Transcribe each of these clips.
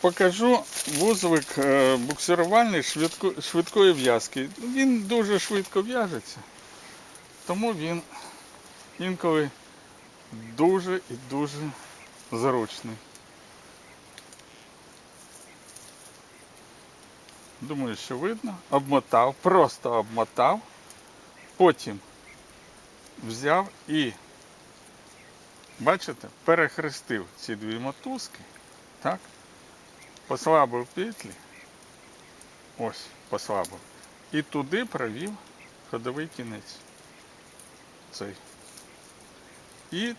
покажу вузлик е, буксирувальний швидко, швидкої в'язки. Він дуже швидко в'яжеться, тому він інколи дуже і дуже зручний. Думаю, що видно. Обмотав, просто обмотав, потім взяв і, бачите, перехрестив ці дві мотузки, так? Послабив петлі. Ось, послабив. І туди провів ходовий кінець. Цей. І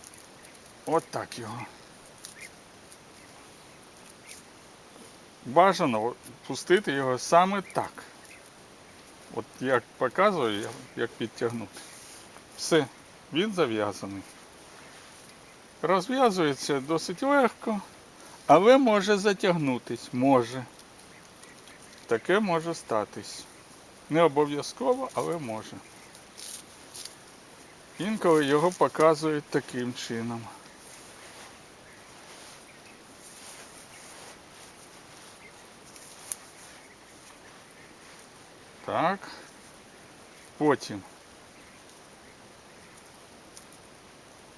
от так його. Бажано пустити його саме так. От як показую, як підтягнути. Все, він зав'язаний. Розв'язується досить легко, але може затягнутись. Може. Таке може статись. Не обов'язково, але може. Інколи його показують таким чином. Так. Потім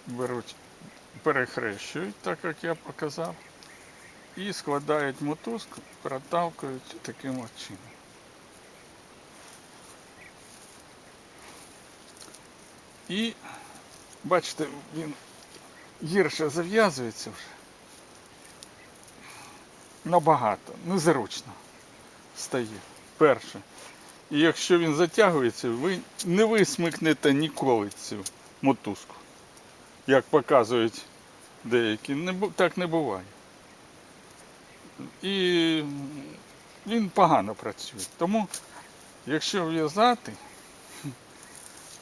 беруть, перехрещують, так як я показав, і складають мотузку, протавкають таким от чином. І бачите, він гірше зав'язується вже. Набагато, незручно стає. Перше. І якщо він затягується, ви не висмикнете ніколи цю мотузку. Як показують деякі, так не буває. І він погано працює. Тому, якщо в'язати,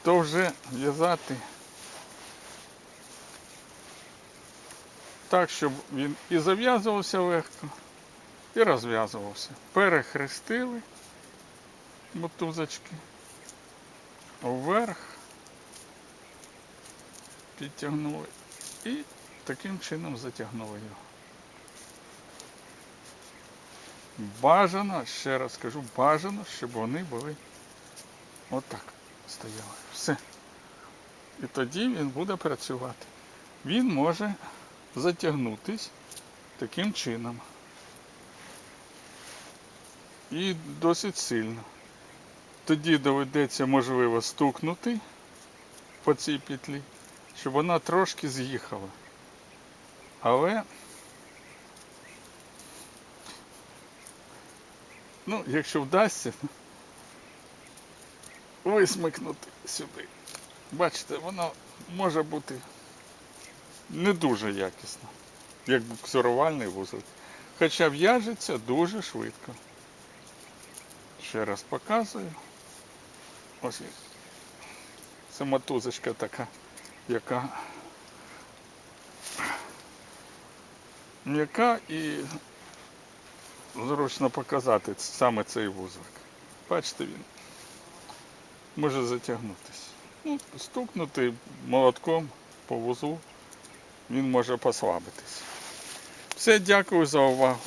то вже в'язати так, щоб він і зав'язувався легко, і розв'язувався. Перехрестили мотузочки вверх, підтягнули і таким чином затягнули його. Бажано, ще раз кажу, бажано, щоб вони були отак стояли. Все. І тоді він буде працювати. Він може затягнутись таким чином. І досить сильно. Тоді доведеться, можливо, стукнути по цій петлі, щоб вона трошки з'їхала. Але, ну, якщо вдасться, висмикнути сюди. Бачите, воно може бути не дуже якісно, як буксирувальний вузол. Хоча в'яжеться дуже швидко. Ще раз показую. Ось це мотузочка така, яка м'яка і зручно показати саме цей вузлик. Бачите, він може затягнутися. Ну, стукнути молотком по вузлу, він може послабитись. Все, дякую за увагу.